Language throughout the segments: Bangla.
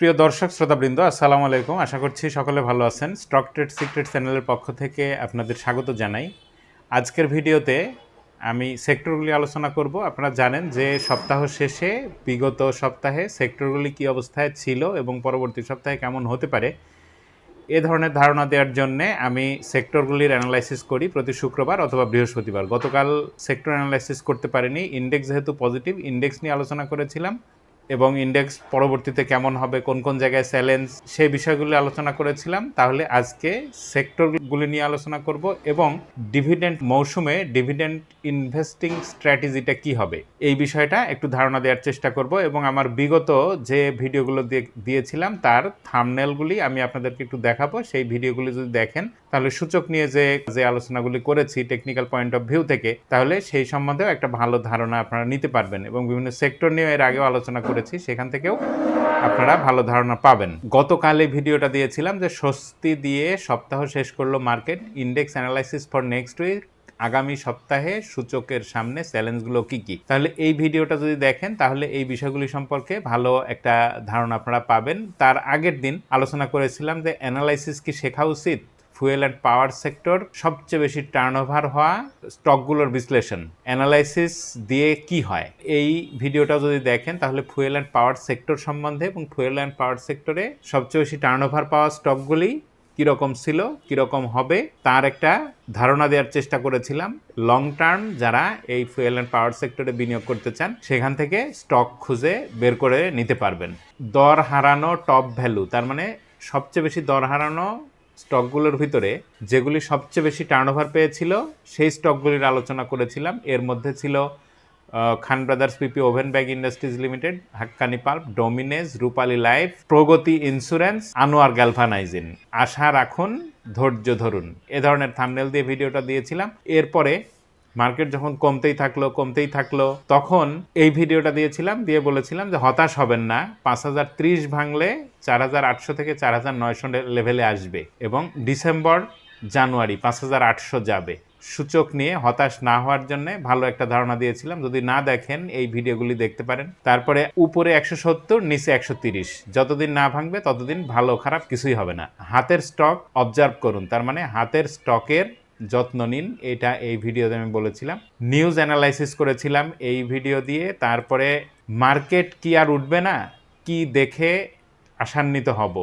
প্রিয় দর্শক, শ্রোতাবৃন্দ, আসসালামু আলাইকুম। আশা করছি সকলে ভালো আছেন। স্টক ট্রেড সিক্রেট চ্যানেলের পক্ষ থেকে আপনাদের স্বাগত জানাই। আজকের ভিডিওতে আমি সেক্টরগুলি আলোচনা করব। আপনারা জানেন যে সপ্তাহ শেষে, বিগত সপ্তাহে সেক্টরগুলি কী অবস্থায় ছিল এবং পরবর্তী সপ্তাহে কেমন হতে পারে, এ ধরনের ধারণা দেওয়ার জন্য আমি সেক্টরগুলির অ্যানালাইসিস করি প্রতি শুক্রবার অথবা বৃহস্পতিবার। গতকাল সেক্টর অ্যানালাইসিস করতে পারিনি। ইন্ডেক্স যেহেতু পজিটিভ ইন্ডেক্স নিয়ে আলোচনা করেছিলাম। এবং ইন্ডেক্স পরবর্তীতে কেমন হবে, কোন কোন জায়গায় চ্যালেঞ্জ সেই বিষয়গুলি আলোচনা করেছিলাম। তাহলে আজকে সেক্টরগুলি নিয়ে আলোচনা করব এবং ডিভিডেন্ড মৌসুমে ডিভিডেন্ড ইনভেস্টিং স্ট্র্যাটেজিটা কি হবে, এই বিষয়টা একটু ধারণা দেওয়ার চেষ্টা করব এবং আমার বিগত যে ভিডিওগুলো দিয়েছিলাম, তার থামনেলগুলি আমি আপনাদেরকে একটু দেখাবো। সেই ভিডিওগুলি যদি দেখেন, তাহলে সূচক নিয়ে যে যে আলোচনাগুলি করেছি টেকনিক্যাল পয়েন্ট অফ ভিউ থেকে, তাহলে সেই সম্বন্ধেও একটা ভালো ধারণা আপনারা নিতে পারবেন এবং বিভিন্ন সেক্টর নিয়ে এর আগেও আলোচনা করেছি, সেখান থেকেও আপনারা ভালো ধারণা পাবেন। গতকাল এই ভিডিওটা দিয়েছিলাম যে স্বস্তি দিয়ে সপ্তাহ শেষ করল market. Index analysis for next week আগামী সপ্তাহে সূচকের সামনে চ্যালেঞ্জগুলো কি কি? তাহলে এই ভিডিওটা যদি দেখেন, তাহলে এই বিষয়গুলি সম্পর্কে ভালো একটা ধারণা আপনারা পাবেন। তার আগের দিন আলোচনা করেছিলাম যে অ্যানালাইসিস কি শেখা উচিত? ফুয়েল অ্যান্ড পাওয়ার সেক্টর সবচেয়ে বেশি টার্নওভার হওয়া স্টকগুলোর বিশ্লেষণ অ্যানালাইসিস দিয়ে কি হয়? এই ভিডিওটা যদি দেখেন, তাহলে ফুয়েল অ্যান্ড পাওয়ার সেক্টর সম্বন্ধে এবং ফুয়েল অ্যান্ড পাওয়ার সেক্টরে সবচেয়ে বেশি টার্নওভার পাওয়া স্টকগুলি কীরকম ছিল, কীরকম হবে, তার একটা ধারণা দেওয়ার চেষ্টা করেছিলাম। লং টার্ম যারা এই ফুয়েল অ্যান্ড পাওয়ার সেক্টরে বিনিয়োগ করতে চান, সেখান থেকে স্টক খুঁজে বের করে নিতে পারবেন। দর হারানো টপ ভ্যালু তার মানে সবচেয়ে বেশি দর হারানো স্টকগুলোর ভিতরে যেগুলি সবচেয়ে বেশি টার্নওভার পেয়েছিল, সেই স্টকগুলির আলোচনা করেছিলাম। এর মধ্যে ছিল Khan brothers PP woven bag industries limited, Haqqani pulp, ডোমিনেজ, Rupali life, Pragati insurance, Anwar galvanizing আশা রাখুন, ধৈর্য ধরুন। এ ধরনের থামনেল দিয়ে ভিডিওটা দিয়েছিলাম। এরপরে মার্কেট যখন কমতেই থাকল কমতেই থাকল, তখন এই ভিডিওটা দিয়েছিলাম, দিয়ে বলেছিলাম যে হতাশ হবেন না, পাঁচ হাজার ত্রিশ ভাঙলে চার হাজার আটশো থেকে চার হাজার নয়শো লেভেলে আসবে এবং ডিসেম্বর, জানুয়ারি পাঁচ হাজার আটশো যাবে। সূচক নিয়ে হতাশ না হওয়ার জন্য ভালো একটা ধারণা দিয়েছিলাম। যদি না দেখেন এই ভিডিওগুলি দেখতে পারেন। তারপরে উপরে একশো সত্তর, নিচে একশো তিরিশ। যতদিন না ভাঙবে, ততদিন ভালো খারাপ কিছুই হবে না। হাতের স্টক অবজার্ভ করুন। তার মানে হাতের স্টকের যত্ন নিন। এটা এই ভিডিওতে আমি বলেছিলাম। নিউজ অ্যানালাইসিস করেছিলাম এই ভিডিও দিয়ে। তারপরে মার্কেট কি আর উঠবে না? কি দেখে আশান্বিত হব?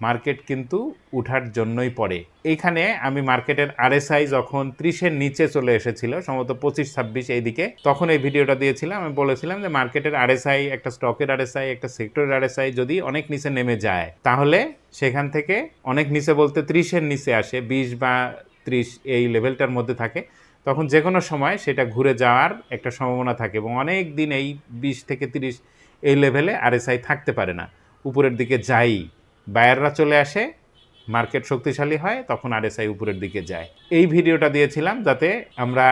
মার্কেট কিন্তু উঠার জন্যই পড়ে। এইখানে আমি মার্কেটের আরএসআই যখন ত্রিশের নিচে চলে এসেছিল, সম্ভবত পঁচিশ, ছাব্বিশ এইদিকে, তখন এই ভিডিওটা দিয়েছিলাম। আমি বলেছিলাম যে মার্কেটের আরএসআই, একটা স্টকের আরএসআই, একটা সেক্টরের আরএসআই যদি অনেক নিচে নেমে যায়, তাহলে সেখান থেকে অনেক নিচে বলতে ত্রিশের নিচে আসে, বিশ বা ত্রিশ এই লেভেলটার মধ্যে থাকে, তখন যে কোনো সময় সেটা ঘুরে যাওয়ার একটা সম্ভাবনা থাকে এবং অনেক দিন এই বিশ থেকে তিরিশ এই লেভেলে আরএসআই থাকতে পারে না। উপরের দিকে যাই বায়াররা চলে আসে মার্কেট শক্তিশালী হয়, তখন আরএসআই উপরের দিকে যায়। এই ভিডিওটা দিয়েছিলাম যাতে আমরা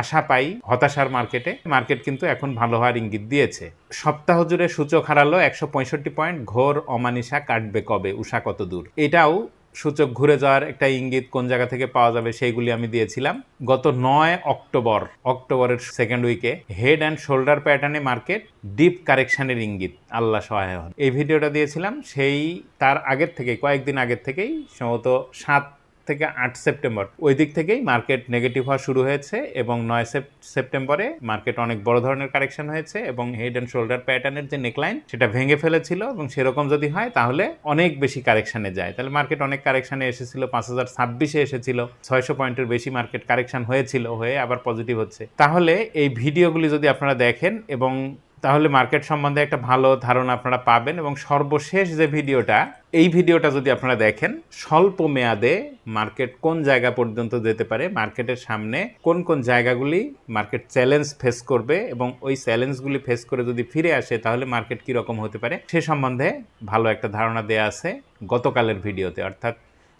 আশা পাই হতাশার মার্কেটে মার্কেট কিন্তু এখন ভালো হওয়ার ইঙ্গিত দিয়েছে। সপ্তাহ জুড়ে সূচক হারালো একশো পঁয়ষট্টি পয়েন্ট ঘোর অমানিসা কাটবে কবে? উষা কত দূর এটাও সূচক ঘুরে যাওয়ার একটা ইঙ্গিত কোন জায়গা থেকে পাওয়া যাবে সেইগুলি আমি দিয়েছিলাম। গত নয় অক্টোবর, অক্টোবরের সেকেন্ড উইকে হেড অ্যান্ড শোল্ডার প্যাটার্নে মার্কেট ডিপ কারেকশানের ইঙ্গিত। আল্লাহ সহায় হন। এই ভিডিওটা দিয়েছিলাম, সেই তার আগের থেকে, কয়েকদিন আগের থেকেই সম্ভবত সাত থেকে আট সেপ্টেম্বর। ওই দিক থেকেই মার্কেট নেগেটিভ হওয়া শুরু হয়েছে এবং নয় সেপ্টেম্বরে মার্কেট অনেক বড় ধরনের কারেকশন হয়েছে এবং হেড অ্যান্ড শোল্ডার প্যাটার্নের যে নেকলাইন সেটা ভেঙে ফেলেছিল এবং সেরকম যদি হয় তাহলে অনেক বেশি কারেকশানে যায়। তাহলে মার্কেট অনেক কারেকশানে এসেছিল, পাঁচ হাজার ছাব্বিশে এসেছিল, ছয়শো পয়েন্টের বেশি মার্কেট কারেকশন হয়েছিল, হয়ে আবার পজিটিভ হচ্ছে। তাহলে এই ভিডিওগুলি যদি আপনারা দেখেন এবং তাহলে মার্কেট সম্বন্ধে একটা ভালো ধারণা আপনারা পাবেন এবং সর্বশেষ যে ভিডিওটা, এই ভিডিওটা যদি আপনারা দেখেন, স্বল্প মেয়াদে মার্কেট কোন জায়গা পর্যন্ত যেতে পারে, মার্কেটের সামনে কোন কোন জায়গাগুলি মার্কেট চ্যালেঞ্জ ফেস করবে এবং ওই চ্যালেঞ্জগুলি ফেস করে যদি ফিরে আসে, তাহলে মার্কেট কীরকম হতে পারে, সে সম্বন্ধে ভালো একটা ধারণা দেয়া আছে গতকালের ভিডিওতে। অর্থাৎ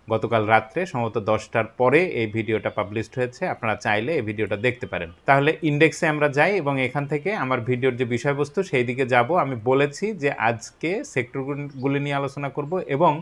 গতকাল রাত্রে সম্ভবত দশটার পরে এই ভিডিওটা পাবলিশড হয়েছে। আপনারা চাইলে এই ভিডিওটা দেখতে পারেন। তাহলে ইন্ডেক্সে আমরা যাই এবং এখান থেকে আমার ভিডিওর যে বিষয়বস্তু সেই দিকে যাব। আমি বলেছি যে আজকে সেক্টরগুলি নিয়ে আলোচনা করব এবং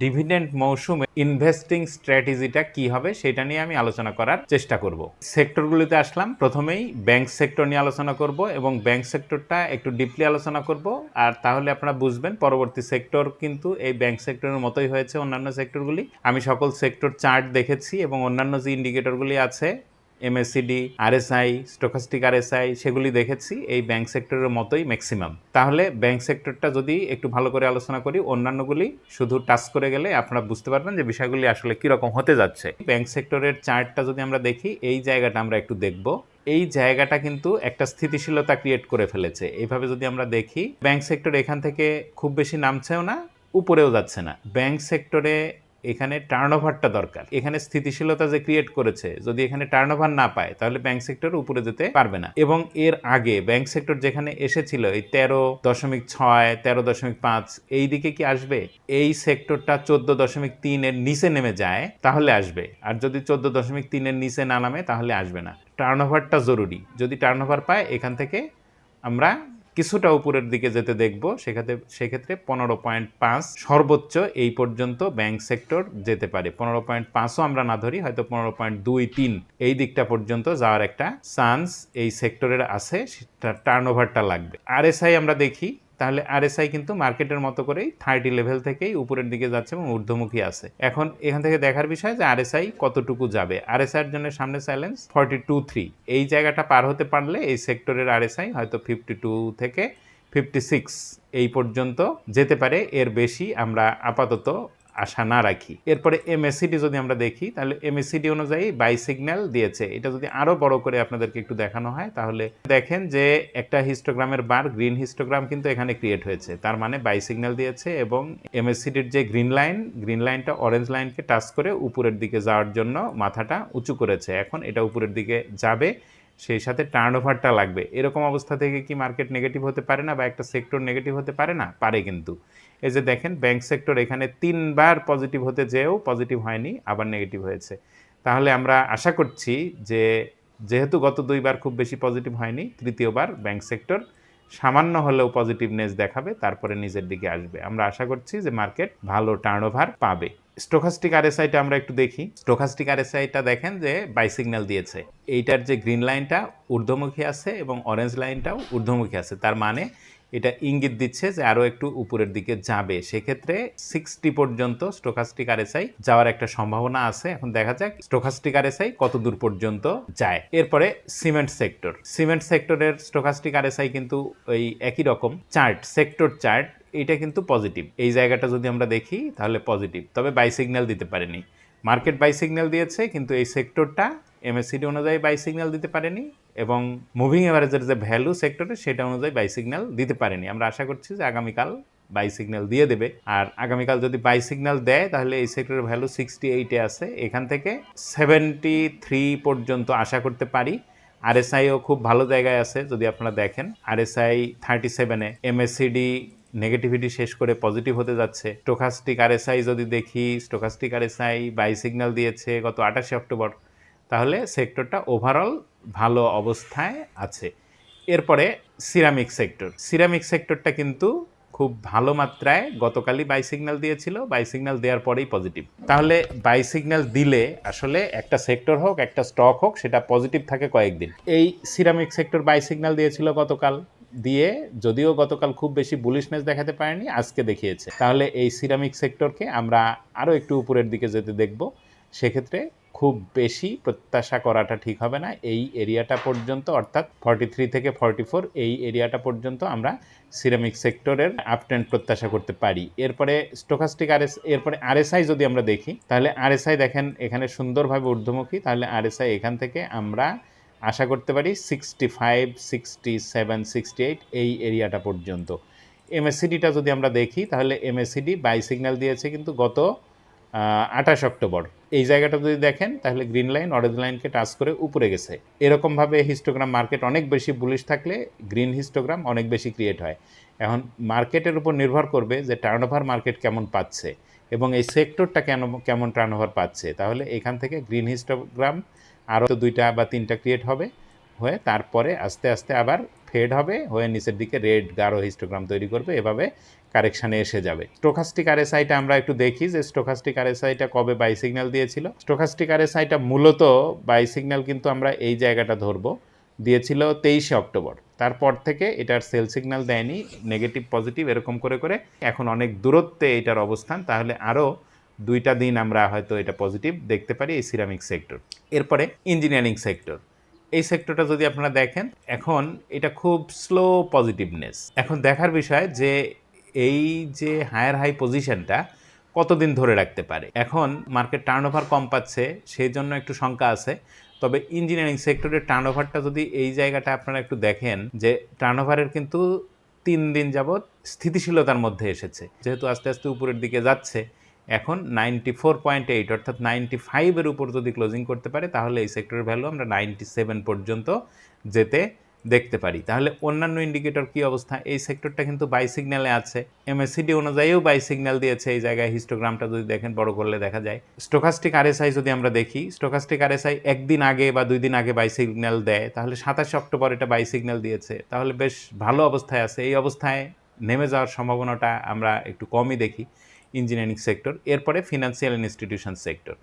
ডিভিডেন্ড মৌসুমে ইনভেস্টিং স্ট্র্যাটেজিটা কি হবে সেটা নিয়ে আমি আলোচনা করার চেষ্টা করব। সেক্টরগুলিতে আসলাম। প্রথমেই ব্যাংক সেক্টর নিয়ে আলোচনা করব এবং ব্যাংক সেক্টরটা একটু ডিপলি আলোচনা করব। আর তাহলে আপনারা বুঝবেন পরবর্তী সেক্টর কিন্তু এই ব্যাংক সেক্টরের মতোই হয়েছে অন্যান্য সেক্টরগুলি আমি সকল সেক্টর চার্ট দেখেছি এবং অন্যান্য যে ইন্ডিকেটরগুলি আছে এমএসসিডি আরএসআই স্টোকাস্টিক আরএসআই সেগুলি দেখেছি, এই ব্যাংক সেক্টরের মতোই ম্যাক্সিমাম তাহলে ব্যাংক সেক্টরটা যদি একটু ভালো করে আলোচনা করি, অন্যান্যগুলি শুধু টাচ করে গেলে আপনারা বুঝতে পারবেন যে বিষয়গুলি আসলে কীরকম হতে যাচ্ছে। ব্যাংক সেক্টরের চার্টটা যদি আমরা দেখি, এই জায়গাটা আমরা একটু দেখব। এই জায়গাটা কিন্তু একটা স্থিতিশীলতা ক্রিয়েট করে ফেলেছে। এইভাবে যদি আমরা দেখি ব্যাংক সেক্টর এখান থেকে খুব বেশি নামছেও না, উপরেও যাচ্ছে না। ব্যাংক সেক্টরে এখানে টার্ন ওভারটা দরকার। এখানে স্থিতিশীলতা যে ক্রিয়েট করেছে, যদি এখানে টার্ন ওভার না পায়, তাহলে ব্যাংক সেক্টর উপরে যেতে পারবে না। এবং এর আগে ব্যাংক সেক্টর যেখানে এসেছিল, এই তেরো দশমিক ছয়, তেরো দশমিক পাঁচ, এই দিকে কি আসবে? এই সেক্টরটা চোদ্দ দশমিক তিনের নিচে নেমে যায়, তাহলে আসবে। আর যদি চোদ্দ দশমিক তিনের নিচে না নামে, তাহলে আসবে না। টার্ন ওভারটা জরুরি। যদি টার্ন ওভার পায়, এখান থেকে আমরা কিছুটা উপরের দিকে যেতে দেখব সেক্ষেত্রে সেক্ষেত্রে পনেরো পয়েন্ট পাঁচ সর্বোচ্চ এই পর্যন্ত ব্যাংক সেক্টর যেতে পারে। পনেরো পয়েন্ট পাঁচও আমরা না ধরি, হয়তো পনেরো পয়েন্ট দুই তিন এই দিকটা পর্যন্ত যাওয়ার একটা চান্স এই সেক্টরের আছে টার্ন ওভারটা লাগবে। আরএসআই আমরা দেখি তাহলে আর আরএসআই কিন্তু মার্কেটের মতো করেই থার্টি লেভেল থেকেই উপরের দিকে যাচ্ছে এবং ঊর্ধ্বমুখী আছে। এখন এখান থেকে দেখার বিষয় যে আর আরএসআই কতটুকু যাবে? আরএসআইয়ের জন্য সামনে চ্যালেঞ্জ ফর্টি টু থ্রি এই জায়গাটা পার হতে পারলে এই সেক্টরের আর এস আই হয়তো ফিফটি টু থেকে ফিফটি সিক্স এই পর্যন্ত যেতে পারে। এর বেশি আমরা আপাতত আশা না রাখি। এরপরে এমএসিডি যদি আমরা দেখি, তাহলে এমএসিডি অনুযায়ী বাই সিগন্যাল দিয়েছে। এটা যদি আরও বড় করে আপনাদেরকে একটু দেখানো হয়, তাহলে দেখেন যে একটা হিস্টোগ্রামের বার গ্রিন হিস্টোগ্রাম কিন্তু এখানে ক্রিয়েট হয়েছে। তার মানে বাই সিগন্যাল দিয়েছে এবং এমএসিডির যে গ্রিন লাইন গ্রিন লাইনটা অরেঞ্জ লাইনকে টাচ করে উপরের দিকে যাওয়ার জন্য মাথাটা উঁচু করেছে। এখন এটা উপরের দিকে যাবে, সেই সাথে টার্ন ওভারটা লাগবে। এরকম অবস্থা থেকে কি মার্কেট নেগেটিভ হতে পারে না বা একটা সেক্টর নেগেটিভ হতে পারে না? পারে কিন্তু। এই যে দেখেন ব্যাংক সেক্টর এখানে তিনবার পজিটিভ হতে যেয়েও পজিটিভ হয়নি, আবার নেগেটিভ হয়েছে। তাহলে আমরা আশা করছি যে যেহেতু গত দুইবার খুব বেশি পজিটিভ হয়নি, তৃতীয়বার ব্যাংক সেক্টর সামান্য হলেও পজিটিভনেস দেখাবে, তারপরে নিজের দিকে আসবে। আমরা আশা করছি যে মার্কেট ভালো টার্ন ওভার পাবে স্টোকাস্টিক আরএসআইটা আমরা একটু দেখি। স্টোকাস্টিক আরএসআইটা দেখেন যে বাই সিগন্যাল দিয়েছে। এইটার যে গ্রিন লাইনটা ঊর্ধ্বমুখী আছে এবং অরেঞ্জ লাইনটাও ঊর্ধ্বমুখী আছে। তার মানে এটা ইঙ্গিত দিচ্ছে যে আরও একটু উপরের দিকে যাবে। সেক্ষেত্রে সিক্সটি পর্যন্ত স্টোকাস্টিক আরএসআই যাওয়ার একটা সম্ভাবনা আছে। এখন দেখা যাক স্টোকাস্টিক আরএসআই কত দূর পর্যন্ত যায়। এরপরে সিমেন্ট সেক্টর সিমেন্ট সেক্টরের স্টোকাস্টিক আরএসআই কিন্তু ওই একই রকম চার্ট সেক্টর চার্ট এটা কিন্তু পজিটিভ এই জায়গাটা যদি আমরা দেখি, তাহলে পজিটিভ তবে বাই সিগন্যাল দিতে পারেনি। মার্কেট বাই সিগন্যাল দিয়েছে, কিন্তু এই সেক্টরটা এমএসসিডি অনুযায়ী বাই সিগন্যাল দিতে পারেনি। এবং মুভিং এভারেজের যে ভ্যালু সেক্টরে সেটা অনুযায়ী বাই সিগন্যাল দিতে পারেনি। আমরা আশা করছি যে আগামীকাল বাই সিগন্যাল দিয়ে দেবে। আর আগামীকাল যদি বাই সিগন্যাল দেয়, তাহলে এই সেক্টরের ভ্যালু সিক্সটি এইটে আছে। এখান থেকে সেভেন্টি থ্রি পর্যন্ত আশা করতে পারি। আর আরএসআইও খুব ভালো জায়গায় আছে, যদি আপনারা দেখেন। আর আরএসআই থার্টি সেভেনে এমএসসিডি নেগেটিভিটি শেষ করে পজিটিভ হতে যাচ্ছে। স্টোকাস্টিক আরএসআই যদি দেখি স্টোকাস্টিক আরএসআই বাই সিগন্যাল দিয়েছে গত আঠাশে অক্টোবর, তাহলে সেক্টরটা ওভারঅল ভালো অবস্থায় আছে। এরপরে সিরামিক সেক্টর সিরামিক সেক্টরটা কিন্তু খুব ভালো মাত্রায় গতকালই বাই সিগন্যাল দিয়েছিল। বাই সিগন্যাল দেওয়ার পরেই পজিটিভ তাহলে বাই সিগন্যাল দিলে আসলে একটা সেক্টর হোক, একটা স্টক হোক, সেটা পজিটিভ থাকে কয়েকদিন। এই সিরামিক সেক্টর বাই সিগন্যাল দিয়েছিল গতকাল। দিয়ে যদিও গতকাল খুব বেশি বুলিশনেস দেখাতে পারেনি, আজকে দেখিয়েছে। তাহলে এই সিরামিক সেক্টরকে আমরা আরও একটু উপরের দিকে যেতে দেখব। সেক্ষেত্রে খুব বেশি প্রত্যাশা করাটা ঠিক হবে না। এই এরিয়াটা পর্যন্ত, অর্থাৎ ফর্টি থ্রি থেকে ফর্টি ফোর এই এরিয়াটা পর্যন্ত আমরা সিরামিক সেক্টরের আপট্রেন্ড প্রত্যাশা করতে পারি। এরপরে স্টোকাস্টিক আরএস এরপরে আরএসআই যদি আমরা দেখি, তাহলে আরএসআই দেখেন এখানে সুন্দরভাবে ঊর্ধ্বমুখী, তাহলে আরএসআই এখান থেকে আমরা আশা করতে পারি sixty five sixty seven sixty eight এই এরিয়াটা পর্যন্ত এমএসসিডিটা যদি আমরা দেখি, তাহলে এমএসসিডি বাই সিগন্যাল দিয়েছে কিন্তু গত আঠাশ অক্টোবর। এই জায়গাটা যদি দেখেন, তাহলে গ্রিন লাইন, অরেঞ্জ লাইনকে টাচ করে উপরে গেছে। এরকমভাবে হিস্টোগ্রাম মার্কেট অনেক বেশি বুলিশ থাকলে গ্রিন হিস্টোগ্রাম অনেক বেশি ক্রিয়েট হয়। এখন মার্কেটের উপর নির্ভর করবে যে টার্নওভার মার্কেট কেমন পাচ্ছে এবং এই সেক্টরটা কেন, কেমন টার্নওভার পাচ্ছে। তাহলে এখান থেকে গ্রিন হিস্টোগ্রাম আরও দুইটা বা তিনটা ক্রিয়েট হবে। হয়ে তারপরে আস্তে আস্তে আবার ফেড হবে, হয়ে নিচের দিকে রেড গাঢ় হিস্টোগ্রাম তৈরি করবে, এভাবে কারেকশানে এসে যাবে। স্টোকাস্টিক আরএসআইটা আমরা একটু দেখি যে স্টোকাস্টিক আরএসআইটা কবে বাই সিগন্যাল দিয়েছিল স্টোকাস্টিক আরএসআইটা মূলত বাই সিগন্যাল কিন্তু আমরা এই জায়গাটা ধরবো, দিয়েছিল তেইশে অক্টোবর। তারপর থেকে এটার সেল সিগন্যাল দেয়নি নেগেটিভ পজিটিভ এরকম করে করে। এখন অনেক দূরত্বে এটার অবস্থান, তাহলে আরও দুইটা দিন আমরা হয়তো এটা পজিটিভ দেখতে পারি এই সিরামিক সেক্টর এরপরে ইঞ্জিনিয়ারিং সেক্টর এই সেক্টরটা যদি আপনারা দেখেন, এখন এটা খুব স্লো পজিটিভনেস এখন দেখার বিষয় যে এই যে হায়ার হাই পজিশনটা কতদিন ধরে রাখতে পারে? এখন মার্কেট টার্নওভার কম পাচ্ছে, সেই জন্য একটু শঙ্কা আছে। তবে ইঞ্জিনিয়ারিং সেক্টরের টার্নওভারটা যদি এই জায়গাটা আপনারা একটু দেখেন, যে টার্নওভারের কিন্তু তিন দিন যাবৎ স্থিতিশীলতার মধ্যে এসেছে। যেহেতু আস্তে আস্তে উপরের দিকে যাচ্ছে এখন নাইনটি ফোর পয়েন্ট এইট অর্থাৎ নাইনটি ফাইভের উপর যদি ক্লোজিং করতে পারে, তাহলে এই সেক্টরের ভ্যালু আমরা নাইনটি সেভেন পর্যন্ত যেতে দেখতে পারি। তাহলে অন্যান্য ইন্ডিকেটর কি অবস্থা? এই সেক্টরটা কিন্তু বাই সিগন্যালে আছে। এমএসিডি অনুযায়ীও বাই সিগন্যাল দিয়েছে এই জায়গায়। হিস্টোগ্রামটা যদি দেখেন, বড় করলে দেখা যায়। স্টোকাস্টিক আরএসআই যদি আমরা দেখি স্টোকাস্টিক আরএসআই একদিন আগে বা দুই দিন আগে বাই সিগন্যাল দেয়, তাহলে সাতাশে অক্টোবর এটা বাই সিগন্যাল দিয়েছে। তাহলে বেশ ভালো অবস্থায় আছে। এই অবস্থায় নেমে যাওয়ার সম্ভাবনাটা আমরা একটু কমই দেখি। ইঞ্জিনিয়ারিং সেক্টর, এরপরে financial institution sector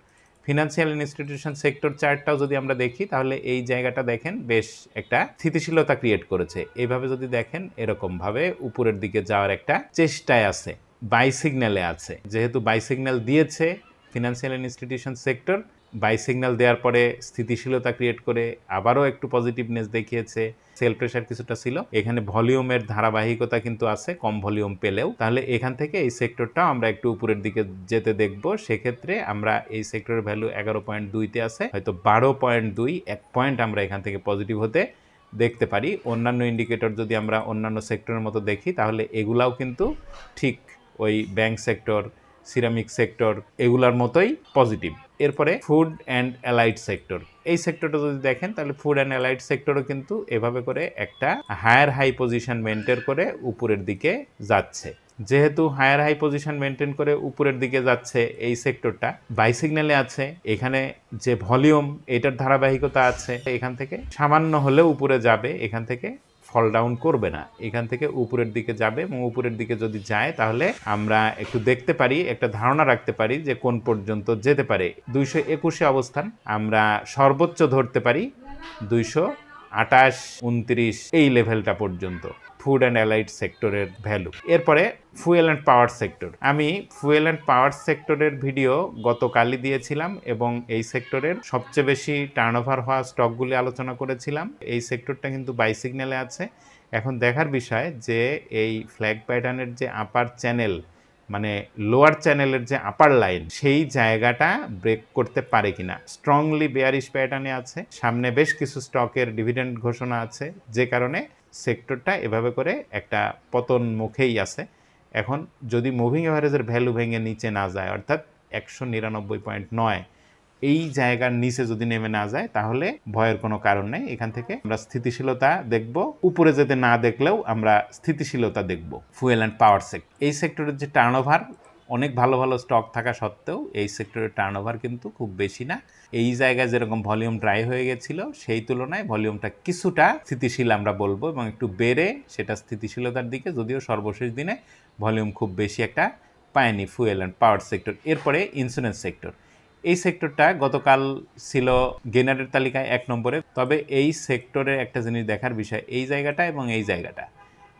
financial institution sector চার্টটাও যদি আমরা দেখি, তাহলে এই জায়গাটা দেখেন বেশ একটা স্থিতিশীলতা ক্রিয়েট করেছে। এইভাবে যদি দেখেন, এরকমভাবে উপরের দিকে যাওয়ার একটা চেষ্টায় আছে বাই সিগন্যালে আছে। যেহেতু বাই সিগন্যাল দিয়েছে financial institution sector buy signal দেওয়ার পরে স্থিতিশীলতা ক্রিয়েট করে আবারও একটু পজিটিভনেস দেখিয়েছে। সেল প্রেশার কিছুটা ছিল। এখানে ভলিউমের ধারাবাহিকতা কিন্তু আছে, কম ভলিউম পেলেও। তাহলে এখান থেকে এই সেক্টরটাও আমরা একটু উপরের দিকে যেতে দেখব। সেক্ষেত্রে আমরা এই সেক্টরের ভ্যালু এগারো পয়েন্ট দুইতে আছে। হয়তো বারো পয়েন্ট দুই, এক পয়েন্ট আমরা এখান থেকে পজিটিভ হতে দেখতে পারি। অন্যান্য ইন্ডিকেটর যদি আমরা অন্যান্য সেক্টরের মতো দেখি, তাহলে এগুলাও কিন্তু ঠিক ওই ব্যাংক সেক্টর সিরামিক সেক্টর এগুলার মতোই পজিটিভ এরপরে ফুড অ্যান্ড অ্যালাইড সেক্টর এই সেক্টরটা যদি দেখেন, তাহলে ফুড অ্যান্ড অ্যালাইড সেক্টরও কিন্তু এভাবে করে একটা হায়ার হাই পজিশন মেনটেন করে উপরের দিকে যাচ্ছে। যেহেতু হায়ার হাই পজিশন মেনটেন করে উপরের দিকে যাচ্ছে এই সেক্টরটা বাই সিগন্যালে আছে, এখানে যে ভলিউম এটার ধারাবাহিকতা আছে, এখান থেকে সামান্য হলেও উপরে যাবে, এখান থেকে ফল ডাউন করবে না। এখান থেকে উপরের দিকে যাবে এবং উপরের দিকে যদি যায়, তাহলে আমরা একটু দেখতে পারি, একটা ধারণা রাখতে পারি যে কোন পর্যন্ত যেতে পারে। দুইশো একুশে অবস্থান, আমরা সর্বোচ্চ ধরতে পারি দুইশো আটাশ উনত্রিশ, এই লেভেলটা পর্যন্ত। ফুড অ্যান্ড অ্যালাইড সেক্টরের ভ্যালু এরপরে ফুয়েল অ্যান্ড পাওয়ার সেক্টর আমি ফুয়েল অ্যান্ড পাওয়ার সেক্টরের ভিডিও গতকালই দিয়েছিলাম এবং এই সেক্টরের সবচেয়ে বেশি টার্নওভার হওয়া স্টকগুলি আলোচনা করেছিলাম। এই সেক্টরটা কিন্তু বাই সিগন্যালে আছে। এখন দেখার বিষয় যে এই ফ্ল্যাগ প্যাটার্নের যে আপার চ্যানেল মানে লোয়ার চ্যানেলের যে আপার লাইন সেই জায়গাটা ব্রেক করতে পারে কিনা। স্ট্রংলি বেয়ারিশ প্যাটার্নে আছে। সামনে বেশ কিছু স্টকের ডিভিডেন্ড ঘোষণা আছে। যে কারণে সেক্টরটা এভাবে করে একটা পতন মুখেই আছে। এখন যদি মুভিং অ্যাভারেজের ভ্যালু ভেঙে নিচে না যায়, অর্থাৎ একশো নিরানব্বই পয়েন্ট নয়, এই জায়গার নিচে যদি নেমে না যায়, তাহলে ভয়ের কোনো কারণ নেই। এখান থেকে আমরা স্থিতিশীলতা দেখব, উপরে যেতে না দেখলেও আমরা স্থিতিশীলতা দেখব। ফুয়েল অ্যান্ড পাওয়ার সেক্টর এই সেক্টরের যে টার্নওভার অনেক ভালো ভালো স্টক থাকা সত্ত্বেও এই সেক্টরের টার্নওভার কিন্তু খুব বেশি না। এই জায়গায় যেরকম ভলিউম ড্রাই হয়ে গেছিল, সেই তুলনায় ভলিউমটা কিছুটা স্থিতিশীল আমরা বলব এবং একটু বেড়ে সেটা স্থিতিশীলতার দিকে, যদিও সর্বশেষ দিনে ভলিউম খুব বেশি একটা পায়নি ফুয়েল অ্যান্ড পাওয়ার সেক্টর এরপরে ইন্স্যুরেন্স সেক্টর এই সেক্টরটা গতকাল ছিল গেনারের তালিকায় এক নম্বরে। তবে এই সেক্টরের একটা জিনিস দেখার বিষয়, এই জায়গাটা এবং এই জায়গাটা।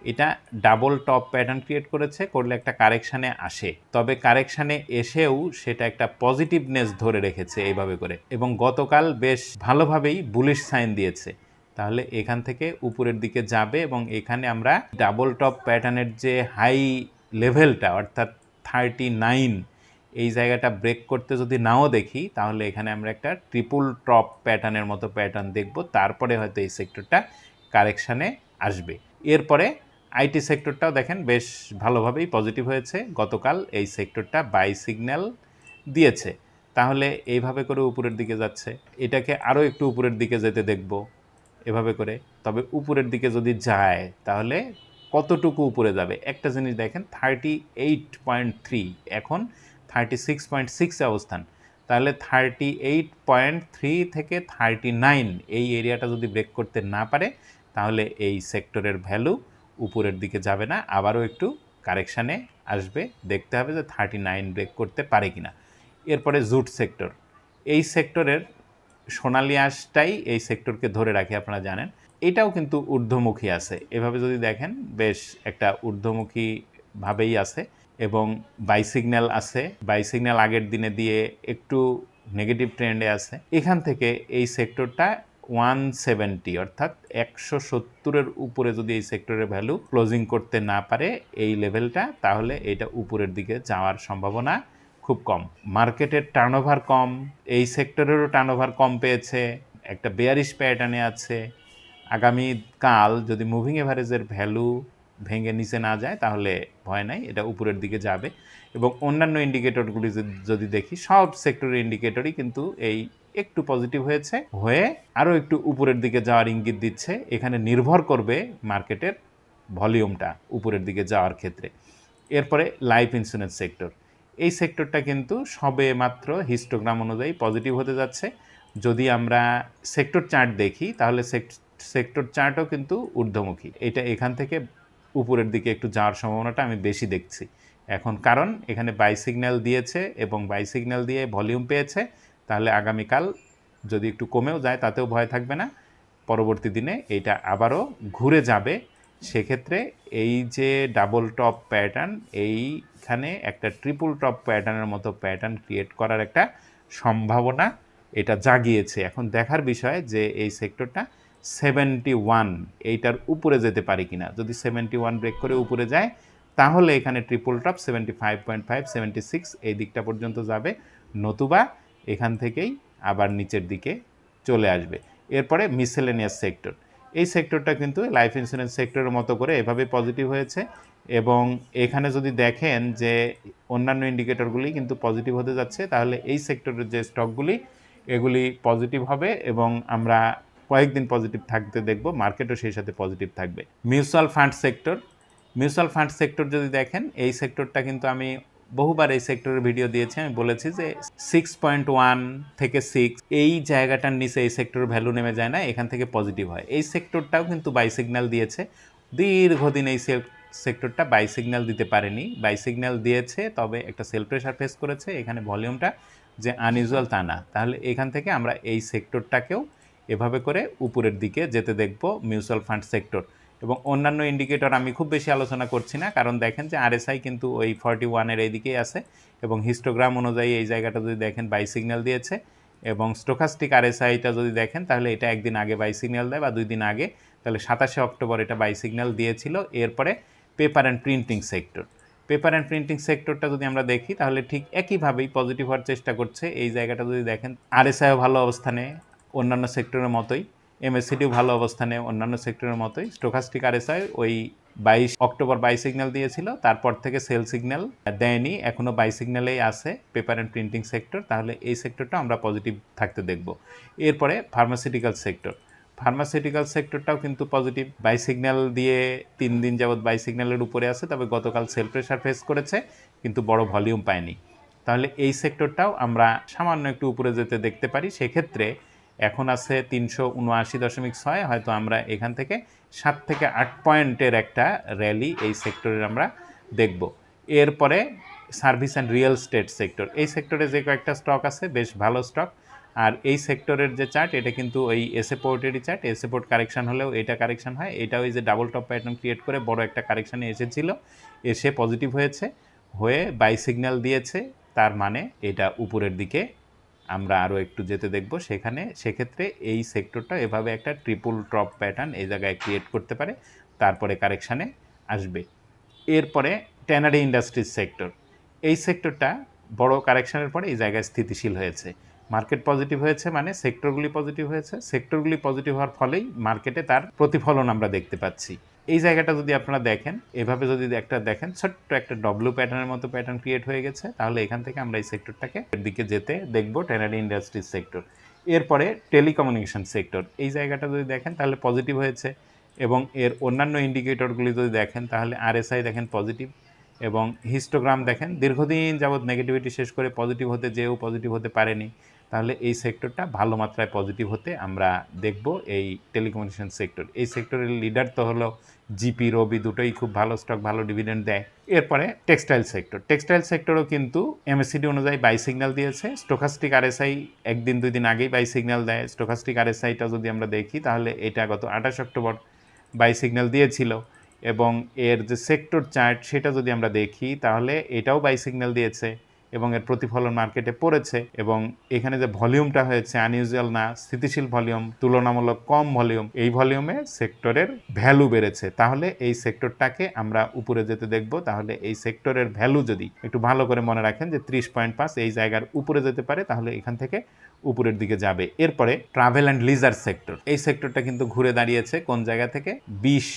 এটা ডাবল টপ প্যাটার্ন ক্রিয়েট করেছে, করলে একটা কারেকশানে আসে। তবে কারেকশানে এসেও সেটা একটা পজিটিভনেস ধরে রেখেছে এইভাবে করে। এবং গতকাল বেশ ভালোভাবেই বুলিশ সাইন দিয়েছে। তাহলে এখান থেকে উপরের দিকে যাবে এবং এখানে আমরা ডাবল টপ প্যাটার্নের যে হাই লেভেলটা অর্থাৎ থার্টি নাইন এই জায়গাটা ব্রেক করতে যদি নাও দেখি, তাহলে এখানে আমরা একটা ট্রিপল টপ প্যাটার্নের মতো প্যাটার্ন দেখব। তারপরে হয়তো এই সেক্টরটা কারেকশানে আসবে। এরপরে আইটি সেক্টরটাও দেখেন বেশ ভালোভাবেই পজিটিভ হয়েছে। গতকাল এই সেক্টরটা বাই সিগন্যাল দিয়েছে। তাহলে এইভাবে করে উপরের দিকে যাচ্ছে। এটাকে আরও একটু উপরের দিকে যেতে দেখব এভাবে করে। তবে উপরের দিকে যদি যায়, তাহলে কতটুকু উপরে যাবে? একটা জিনিস দেখেন থার্টি এইট পয়েন্ট থ্রি এখন থার্টি সিক্স পয়েন্ট সিক্সে অবস্থান। তাহলে থার্টি এইট পয়েন্ট থ্রি থেকে থার্টি নাইন এই এরিয়াটা যদি ব্রেক করতে না পারে, তাহলে এই সেক্টরের ভ্যালু উপরের দিকে যাবে না, আবারও একটু কারেকশানে আসবে, দেখতে হবে যে থার্টি নাইন ব্রেক করতে পারে কিনা। এরপরে জুট সেক্টর। এই সেক্টরের সোনালি আঁশটাই এই সেক্টরকে ধরে রাখে, আপনারা জানেন। এটাও কিন্তু ঊর্ধ্বমুখী আছে। এভাবে যদি দেখেন, বেশ একটা ঊর্ধ্বমুখী ভাবেই আছে এবং বাইসিগন্যাল আছে। বাইসিগন্যাল আগের দিনে দিয়ে একটু নেগেটিভ ট্রেন্ডে আছে। এখান থেকে এই সেক্টরটা ওয়ান সেভেন্টি অর্থাৎ একশো সত্তরের উপরে যদি এই সেক্টরের ভ্যালু ক্লোজিং করতে না পারে এই লেভেলটা তাহলে এটা উপরের দিকে যাওয়ার সম্ভাবনা খুব কম। মার্কেটের টার্নওভার কম, এই সেক্টরেরও টার্নওভার কম পেয়েছে, একটা বেয়ারিশ প্যাটার্নে আছে। আগামী কাল যদি মুভিং এভারেজের ভ্যালু ভেঙে নিচে না যায়, তাহলে ভয় নাই, এটা উপরের দিকে যাবে। এবং অন্যান্য ইন্ডিকেটরগুলি যদি দেখি, সব সেক্টরের ইন্ডিকেটরই কিন্তু এই একটু পজিটিভ হয়েছে, হয়ে আরও একটু উপরের দিকে যাওয়ার ইঙ্গিত দিচ্ছে। এখানে নির্ভর করবে মার্কেটের ভলিউমটা উপরের দিকে যাওয়ার ক্ষেত্রে। এরপরে লাইফ ইন্স্যুরেন্স সেক্টর এই সেক্টরটা কিন্তু সবে মাত্র হিস্টোগ্রাম অনুযায়ী পজিটিভ হতে যাচ্ছে। যদি আমরা সেক্টর চার্ট দেখি, তাহলে সেক্টর চার্টও কিন্তু ঊর্ধ্বমুখী। এটা এখান থেকে উপরের দিকে একটু যাওয়ার সম্ভাবনাটা আমি বেশি দেখছি। এখন কারণ এখানে বাই সিগন্যাল দিয়েছে এবং বাই সিগন্যাল দিয়ে ভলিউম পেয়েছে। তাহলে আগামীকাল যদি একটু কমেও যায়, তাতেও ভয় থাকবে না। পরবর্তী দিনে এইটা আবারও ঘুরে যাবে। সেক্ষেত্রে এই যে ডাবল টপ প্যাটার্ন এইখানে একটা ট্রিপল টপ প্যাটার্নের মতো প্যাটার্ন ক্রিয়েট করার একটা সম্ভাবনা এটা জাগিয়েছে। এখন দেখার বিষয় যে এই সেক্টরটা সেভেন্টি ওয়ান এইটার উপরে যেতে পারে কিনা। যদি সেভেন্টি ওয়ান ব্রেক করে উপরে যায়, তাহলে এখানে triple top seventy five point five seventy six এই দিকটা পর্যন্ত যাবে। নতুবা এখান থেকেই আবার নিচের দিকে চলে আসবে। এরপরে মিসেলেনিয়াস সেক্টর এই সেক্টরটা কিন্তু লাইফ ইন্স্যুরেন্স সেক্টরের মতো করে এভাবে পজিটিভ হয়েছে এবং এখানে যদি দেখেন যে অন্যান্য ইন্ডিকেটরগুলি কিন্তু পজিটিভ হতে যাচ্ছে, তাহলে এই সেক্টরের যে স্টকগুলি এগুলি পজিটিভ হবে এবং আমরা কয়েকদিন পজিটিভ থাকতে দেখব মার্কেটও সেই সাথে পজিটিভ থাকবে। Mutual fund sector mutual fund sector যদি দেখেন, এই সেক্টরটা কিন্তু আমি বহুবার এই সেক্টরের ভিডিও দিয়েছি, আমি বলেছি যে সিক্স পয়েন্ট ওয়ান থেকে সিক্স এই জায়গাটার নিচে এই সেক্টরের ভ্যালু নেমে যায় না, এখান থেকে পজিটিভ হয়। এই সেক্টরটাও কিন্তু বাই সিগন্যাল দিয়েছে। দীর্ঘদিন এই সেক্টরটা বাই সিগন্যাল দিতে পারেনি। বাই সিগন্যাল দিয়েছে, তবে একটা সেল প্রেশার ফেস করেছে। এখানে ভলিউমটা যে আনইউজুয়াল তা না। তাহলে এখান থেকে আমরা এই সেক্টরটাকেও এভাবে করে উপরের দিকে যেতে দেখব মিউচুয়াল ফান্ড সেক্টর এবং অন্যান্য ইন্ডিকেটর আমি খুব বেশি আলোচনা করছি না, কারণ দেখেন যে আরএসআই কিন্তু ওই ফর্টি ওয়ানের এইদিকেই আছে এবং হিস্টোগ্রাম অনুযায়ী এই জায়গাটা যদি দেখেন বাই সিগন্যাল দিয়েছে এবং স্টোকাস্টিক আরএসআইটা যদি দেখেন তাহলে এটা একদিন আগে বাই সিগন্যাল দেয় বা দুই দিন আগে, তাহলে সাতাশে অক্টোবর এটা বাই সিগন্যাল দিয়েছিল। এরপরে paper and printing sector paper and printing সেক্টরটা যদি আমরা দেখি তাহলে ঠিক একইভাবেই পজিটিভ হওয়ার চেষ্টা করছে। এই জায়গাটা যদি দেখেন আরএসআইও ভালো অবস্থানে অন্যান্য সেক্টরের মতোই। এমএসসিডিও ভালো অবস্থানে অন্যান্য সেক্টরের মতোই। স্টোকাস্টিক আরএসআই ওই বাইশ অক্টোবর বাই সিগন্যাল দিয়েছিল, তারপর থেকে সেল সিগন্যাল দেয়নি এখনও বাই সিগন্যালেই আছে পেপার অ্যান্ড প্রিন্টিং সেক্টর তাহলে এই সেক্টরটা আমরা পজিটিভ থাকতে দেখব। এরপরে ফার্মাসিউটিক্যাল সেক্টর ফার্মাসিউটিক্যাল সেক্টরটাও কিন্তু পজিটিভ বাই সিগন্যাল দিয়ে তিন দিন যাবৎ বাই সিগন্যালের উপরে আছে, তবে গতকাল সেল প্রেশার ফেস করেছে, কিন্তু বড় ভলিউম পায়নি। তাহলে এই সেক্টরটাও আমরা সামান্য একটু উপরে যেতে দেখতে পারি। সেক্ষেত্রে এখন আছে তিনশো উনআশি দশমিক ছয়, হয়তো আমরা এখান থেকে সাত থেকে আট পয়েন্টের একটা র্যালি এই সেক্টরের আমরা দেখব। এরপরে service and real state sector এই সেক্টরে যে কয়েকটা স্টক আছে, বেশ ভালো স্টক আর এই সেক্টরের যে চার্ট এটা কিন্তু ওই এসে পোর্টেরই চার্ট এসে পোর্ট কারেকশন হলেও এটা কারেকশান হয়। এটা ওই যে ডাবল টপ প্যাটার্ন ক্রিয়েট করে বড় একটা কারেকশানে এসেছিল। এসে পজিটিভ হয়েছে, হয়ে বাই সিগন্যাল দিয়েছে, তার মানে এটা উপরের দিকে আমরা আরও একটু যেতে দেখব সেখানে। সেক্ষেত্রে এই সেক্টরটা এভাবে একটা ট্রিপল টপ প্যাটার্ন এই জায়গায় ক্রিয়েট করতে পারে, তারপরে কারেকশানে আসবে। এরপরে ট্যানারি ইন্ডাস্ট্রিজ সেক্টর এই সেক্টরটা বড় কারেকশানের পরে এই জায়গায় স্থিতিশীল হয়েছে। মার্কেট পজিটিভ হয়েছে মানে সেক্টরগুলি পজিটিভ হয়েছে। সেক্টরগুলি পজিটিভ হওয়ার ফলেই মার্কেটে তার প্রতিফলন আমরা দেখতে পাচ্ছি। এই জায়গাটা যদি আপনারা দেখেন, এভাবে যদি একটা দেখেন, ছোট্ট একটা ডব্লু প্যাটার্নের মতো প্যাটার্ন ক্রিয়েট হয়ে গেছে, তাহলে এখান থেকে আমরা এই সেক্টরটাকে এর দিকে যেতে দেখব ট্যানারি ইন্ডাস্ট্রিজ সেক্টর এরপরে টেলিকমিউনিকেশন সেক্টর এই জায়গাটা যদি দেখেন, তাহলে পজিটিভ হয়েছে এবং এর অন্যান্য ইন্ডিকেটরগুলি যদি দেখেন, তাহলে আরএসআই দেখেন পজিটিভ এবং হিস্টোগ্রাম দেখেন। দীর্ঘদিন যাবৎ নেগেটিভিটি শেষ করে পজিটিভ হতে যেও পজিটিভ হতে পারেনি। তাহলে এই সেক্টরটা ভালো মাত্রায় পজিটিভ হতে আমরা দেখব এই টেলিকমিউনিকেশন সেক্টর এই সেক্টরের লিডার তো হলো জিপি রবি দুটোই খুব ভালো স্টক ভালো ডিভিডেন্ড দেয়। এরপরে টেক্সটাইল সেক্টর টেক্সটাইল সেক্টরও কিন্তু এমএসসিডি অনুযায়ী বাই সিগন্যাল দিয়েছে। স্টোকাস্টিক আরএসআই একদিন, দুই দিন আগেই বাই সিগন্যাল দেয়। স্টোকাস্টিক আরএসআইটা যদি আমরা দেখি, তাহলে এটা গত আঠাশ অক্টোবর বাই সিগন্যাল দিয়েছিল। এবং এর যে সেক্টর চার্ট সেটা যদি আমরা দেখি, তাহলে এটাও বাই সিগন্যাল দিয়েছে। এবং এর প্রতিফলন মার্কেটে পড়েছে এবং এখানে যে ভলিউমটা হয়েছে আনইউজুয়াল না, স্থিতিশীল ভলিউম তুলনামূলক কম ভলিউম এই ভলিউমে সেক্টরের ভ্যালু বেড়েছে। তাহলে এই সেক্টরটাকে আমরা উপরে যেতে দেখব। তাহলে এই সেক্টরের ভ্যালু যদি একটু ভালো করে মনে রাখেন যে ত্রিশ পয়েন্ট পাঁচ এই জায়গার উপরে যেতে পারে, তাহলে এখান থেকে উপরের দিকে যাবে। এরপরে ট্রাভেল অ্যান্ড লিজার সেক্টর এই সেক্টরটা কিন্তু ঘুরে দাঁড়িয়েছে কোন জায়গা থেকে? বিশ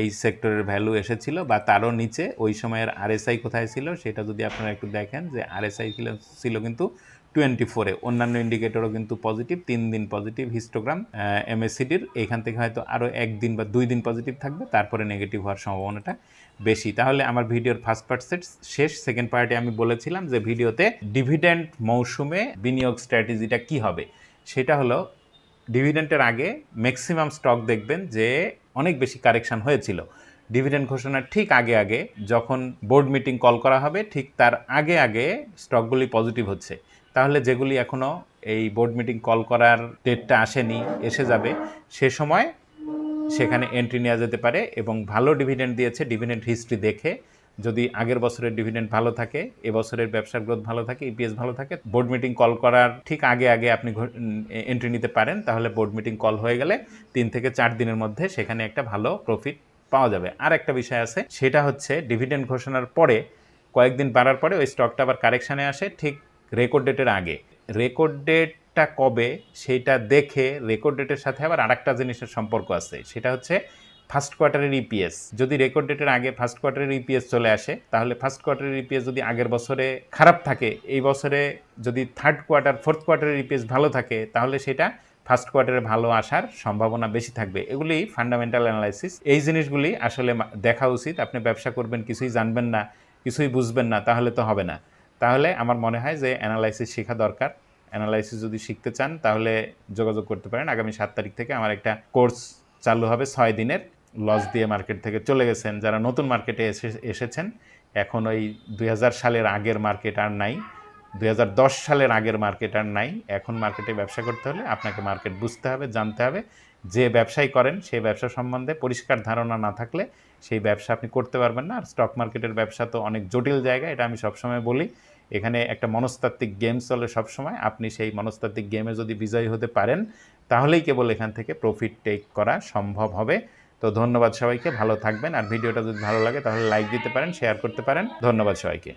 এই সেক্টরের ভ্যালু এসেছিল বা তারও নিচে ওই সময়ের আরএসআই কোথায় ছিল সেটা যদি আপনারা একটু দেখেন যে আরএসআই ছিল ছিল কিন্তু টোয়েন্টি ফোরে অন্যান্য ইন্ডিকেটরও কিন্তু পজিটিভ তিন দিন পজিটিভ হিস্টোগ্রাম এমএসসিডির এখান থেকে হয়তো আরও একদিন বা দুই দিন পজিটিভ থাকবে, তারপরে নেগেটিভ হওয়ার সম্ভাবনাটা বেশি। তাহলে আমার ভিডিওর ফার্স্ট পার্ট শেষ সেকেন্ড পার্টে আমি বলেছিলাম যে ভিডিওতে ডিভিডেন্ড মৌসুমে বিনিয়োগ স্ট্র্যাটেজিটা কি হবে। সেটা হলো ডিভিডেন্টের আগে ম্যাক্সিমাম স্টক দেখবেন যে অনেক বেশি কারেকশান হয়েছিল। ডিভিডেন্ড ঘোষণার ঠিক আগে আগে যখন বোর্ড মিটিং কল করা হবে, ঠিক তার আগে আগে স্টকগুলি পজিটিভ হচ্ছে। তাহলে যেগুলি এখনও এই বোর্ড মিটিং কল করার ডেটটা আসেনি, এসে যাবে, সে সময় সেখানে এন্ট্রি নেওয়া যেতে পারে এবং ভালো ডিভিডেন্ড দিয়েছে, ডিভিডেন্ড হিস্ট্রি দেখে যদি আগের বছরের ডিভিডেন্ড ভালো থাকে এবছরের ব্যবসার গ্রোথ ভালো থাকে ইপিএস ভালো থাকে বোর্ড মিটিং কল করার ঠিক আগে আগে আপনি এন্ট্রি নিতে পারেন, তাহলে বোর্ড মিটিং কল হয়ে গেলে তিন থেকে চার দিনের মধ্যে সেখানে একটা ভালো প্রফিট পাওয়া যাবে। আর একটা বিষয় আছে, সেটা হচ্ছে ডিভিডেন্ড ঘোষণার পরে, কয়েকদিন বাড়ার পরে ওই স্টকটা আবার কারেকশানে আসে ঠিক রেকর্ড ডেটের আগে। রেকর্ড ডেটটা কবে সেইটা দেখে রেকর্ড ডেটের সাথে আবার আরেকটা জিনিসের সম্পর্ক আছে, সেটা হচ্ছে ফার্স্ট কোয়ার্টারের ইপিএস যদি রেকর্ড ডেটের আগে ফার্স্ট কোয়ার্টারের ইপিএস চলে আসে, তাহলে ফার্স্ট কোয়ার্টারের ইপিএস যদি আগের বছরে খারাপ থাকে, এই বছরে যদি থার্ড কোয়ার্টার ফোর্থ কোয়ার্টারের ইপিএস ভালো থাকে, তাহলে সেটা ফার্স্ট কোয়ার্টারে ভালো আসার সম্ভাবনা বেশি থাকবে। এগুলি ফান্ডামেন্টাল অ্যানালাইসিস এই জিনিসগুলি আসলে দেখা উচিত। আপনি ব্যবসা করবেন, কিছুই জানবেন না, কিছুই বুঝবেন না, তাহলে তো হবে না। তাহলে আমার মনে হয় যে অ্যানালাইসিস শেখা দরকার। অ্যানালাইসিস যদি শিখতে চান, তাহলে যোগাযোগ করতে পারেন। আগামী সাত তারিখ থেকে আমার একটা কোর্স চালু হবে ছয় দিনের। লস দিয়ে মার্কেট থেকে চলে গেছেন, যারা নতুন মার্কেটে এসে, এসেছেন, এখন ওই দু হাজার সালের আগের মার্কেট আর নাই দু হাজার দশ সালের আগের মার্কেট আর নাই, এখন মার্কেটে ব্যবসা করতে হলে আপনাকে মার্কেট বুঝতে হবে, জানতে হবে, যে ব্যবসাই করেন সেই ব্যবসা সম্বন্ধে পরিষ্কার ধারণা না থাকলে সেই ব্যবসা আপনি করতে পারবেন না। আর স্টক মার্কেটের ব্যবসা তো অনেক জটিল জায়গা, এটা আমি সবসময় বলি। এখানে একটা মনস্তাত্ত্বিক গেম চলে সবসময়, আপনি সেই মনস্তাত্ত্বিক গেমে যদি বিজয়ী হতে পারেন, তাহলেই কেবল এখান থেকে প্রফিট টেক করা সম্ভব হবে। তো ধন্যবাদ সবাইকে, ভালো থাকবেন। আর ভিডিওটা যদি ভালো লাগে, তাহলে লাইক দিতে পারেন শেয়ার করতে পারেন। ধন্যবাদ সবাইকে।